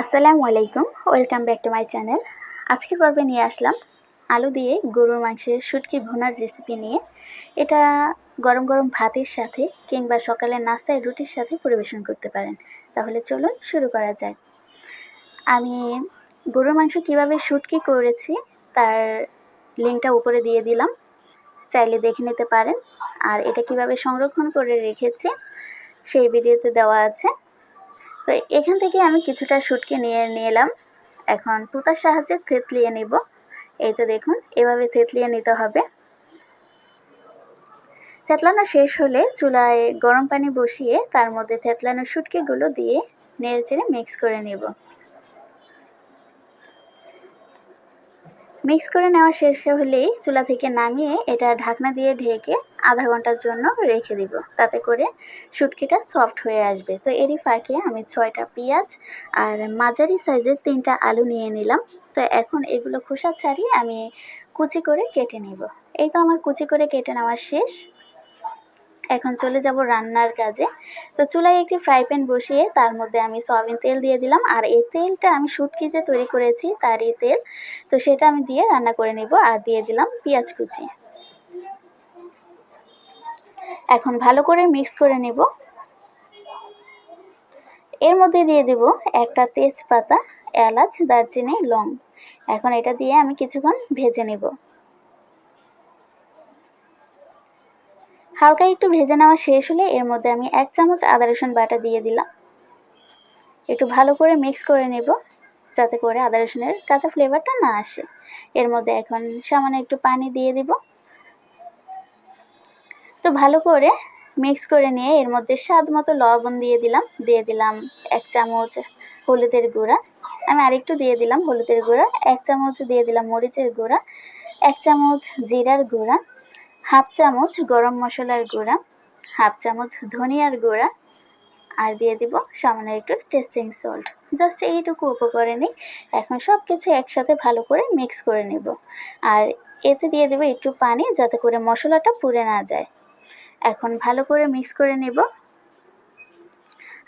আসসালামু আলাইকুম, welcome back to my channel. আজকের পর্বে নিয়ে আসলাম আলু দিয়ে গরুর মাংসের শুটকি ভুনার রেসিপি নিয়ে। এটা গরম গরম ভাতের সাথে কিংবা সকালের নাস্তায় রুটির সাথে পরিবেশন করতে পারেন। তাহলে চলুন শুরু করা যাক। আমি গরুর মাংস কীভাবে শুটকি করেছি তার লিঙ্কটা উপরে দিয়ে দিলাম। চাইলে দেখে নিতে পারেন। আর এটা কীভাবে সংরক্ষণ করে রেখেছি সেই ভিডিওতে দেওয়া আছে। তো এখান থেকে আমি কিছুটা শুটকি নিয়ে নিলাম। এখন পুতার সাহায্যে থেতলিয়ে নিব। এই তো দেখুন, এভাবে থেতলিয়ে নিতে হবে। থেতলানো শেষ হলে চুলায় গরম পানি বসিয়ে তার মধ্যে থেতলানো শুটকিগুলো দিয়ে নেড়ে চেড়ে মিক্স করে নেব। মিক্স করে নেওয়া শেষ হলেই চুলা থেকে নামিয়ে এটা ঢাকনা দিয়ে ঢেকে আধা ঘণ্টার জন্য রেখে দিব। তাতে করে শুটকিটা সফট হয়ে আসবে। তো এরই ফাঁকে আমি ছয়টা পেঁয়াজ আর মাঝারি সাইজের তিনটা আলু নিয়ে নিলাম। তো এখন এগুলো খোসা ছাড়িয়ে আমি কুচি করে কেটে নিব। এই তো আমার কুচি করে কেটে নেওয়া শেষ। এখন চলে যাব রান্নার কাজে। তো চুলায় একটি ফ্রাই প্যান বসিয়ে তার মধ্যে আমি সয়াবিন তেল দিয়ে দিলাম। আর এই তেলটা আমি শুটকি যে তৈরি করেছি তারই তেল, তো সেটা আমি দিয়ে রান্না করে নেব। আর দিয়ে দিলাম পেঁয়াজ কুচি। এখন ভালো করে মিক্স করে নেব। এর মধ্যে দিয়ে দেব একটা তেজপাতা, এলাচ, দারচিনি, লং। এখন এটা দিয়ে আমি কিছুক্ষণ ভেজে নেব। হালকা একটু ভেজে নেওয়া শেষ হলে এর মধ্যে আমি এক চামচ আদা রসুন বাটা দিয়ে দিলাম। একটু ভালো করে মিক্স করে নেব, যাতে করে আদা রসুনের কাঁচা ফ্লেভারটা না আসে। এর মধ্যে এখন সামান্য একটু পানি দিয়ে দিব। তো ভালো করে মিক্স করে নিয়ে এর মধ্যে স্বাদ মতো লবণ দিয়ে দিলাম দিয়ে দিলাম এক চামচ হলুদের গুঁড়া। আমি আরেকটু দিয়ে দিলাম হলুদের গুঁড়া, এক চামচ দিয়ে দিলাম মরিচের গুঁড়া, এক চামচ জিরার গুঁড়া। হাফ চামচ গরম মশলার গুঁড়া, হাফ চামচ ধনিয়ার গুঁড়া, আর দিয়ে দিব সামান্য একটু টেস্টিং সল্ট জাস্ট এইটুকু উপকরণে এখন সব কিছু একসাথে ভালো করে মিক্স করে নেব। আর এতে দিয়ে দেবো একটু পানি যাতে করে মশলাটা পুড়ে না যায়। এখন ভালো করে মিক্স করে নেব।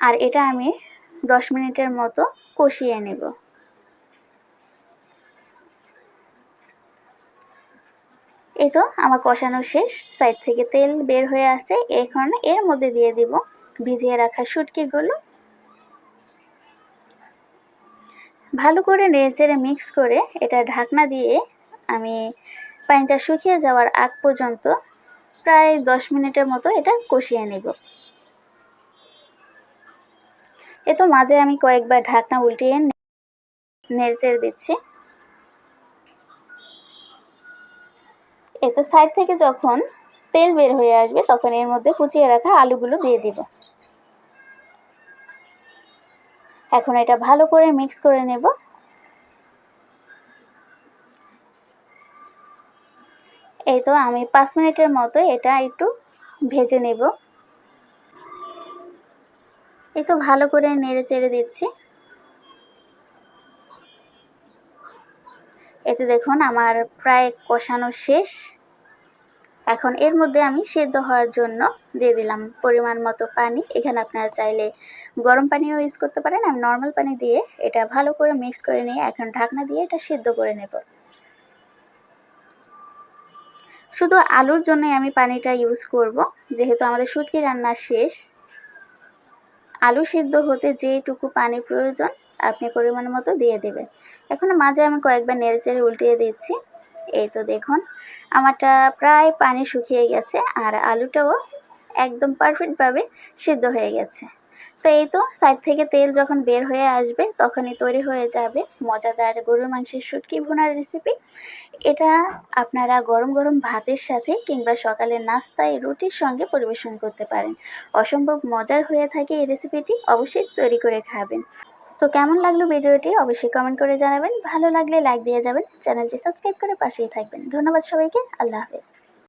আর এটা আমি দশ মিনিটের মতো কষিয়ে নেব। এই তো, আমার কষানো শেষ। সাইড থেকে তেল বের হয়ে আসছে। এখন এর মধ্যে দিয়ে দিব ভিজিয়ে রাখা শুটকিগুলো। ভালো করে নেড়েচেড়ে মিক্স করে এটা ঢাকনা দিয়ে আমি পানিটা শুকিয়ে যাওয়ার আগ পর্যন্ত প্রায় দশ মিনিটের মতো এটা কষিয়ে নেব। এ তো মাঝে আমি কয়েকবার ঢাকনা উল্টিয়ে নেড়েচেড়ে দিচ্ছি। এতো সাইড থেকে যখন তেল বের হয়ে আসবে, তখন এর মধ্যে কুচিয়ে রাখা আলুগুলো দিয়ে দিব। এখন এটা ভালো করে মিক্স করে নেব। এই তো আমি পাঁচ মিনিটের মতো এটা একটু ভেজে নেব। এই তো ভালো করে নেড়ে চেড়ে দিচ্ছি। এতে দেখুন, আমার প্রায় কষানো শেষ। এখন এর মধ্যে আমি সেদ্ধ হওয়ার জন্য দিয়ে দিলাম পরিমাণ মতো পানি। এখানে আপনারা চাইলে গরম পানিও ইউজ করতে পারেন আমি নর্মাল পানি দিয়ে এটা ভালো করে মিক্স করে নিয়ে এখন ঢাকনা দিয়ে এটা সেদ্ধ করে নেব। শুধু আলুর জন্যই আমি পানিটা ইউজ করব, যেহেতু আমাদের শুটকি রান্না শেষ। আলু সেদ্ধ হতে যেটুকু পানি প্রয়োজন আপনি পরিমাণ মতো দিয়ে দেবেন। এখন মাঝে আমি কয়েকবার নেড়ে চেড়ে উল্টিয়ে দিচ্ছি। এই তো দেখুন, আমারটা প্রায় পানি শুকিয়ে গেছে আর আলুটাও একদম পারফেক্টভাবে সিদ্ধ হয়ে গেছে। তো এই তো সাইড থেকে তেল যখন বের হয়ে আসবে, তখনই তৈরি হয়ে যাবে মজাদার গরুর মাংসের শুটকি ভুনার রেসিপি এটা আপনারা গরম গরম ভাতের সাথে কিংবা সকালের নাস্তায় রুটির সঙ্গে পরিবেশন করতে পারেন। অসম্ভব মজার হয়ে থাকে এই রেসিপিটি অবশ্যই তৈরি করে খাবেন। তো কেমন লাগল ভিডিওটি? অবশ্যই কমেন্ট করে জানাবেন। ভালো লাগলে লাইক দিয়ে যাবেন। চ্যানেলটি সাবস্ক্রাইব করে পাশেই থাকবেন। ধন্যবাদ সবাইকে। আল্লাহ হাফেজ।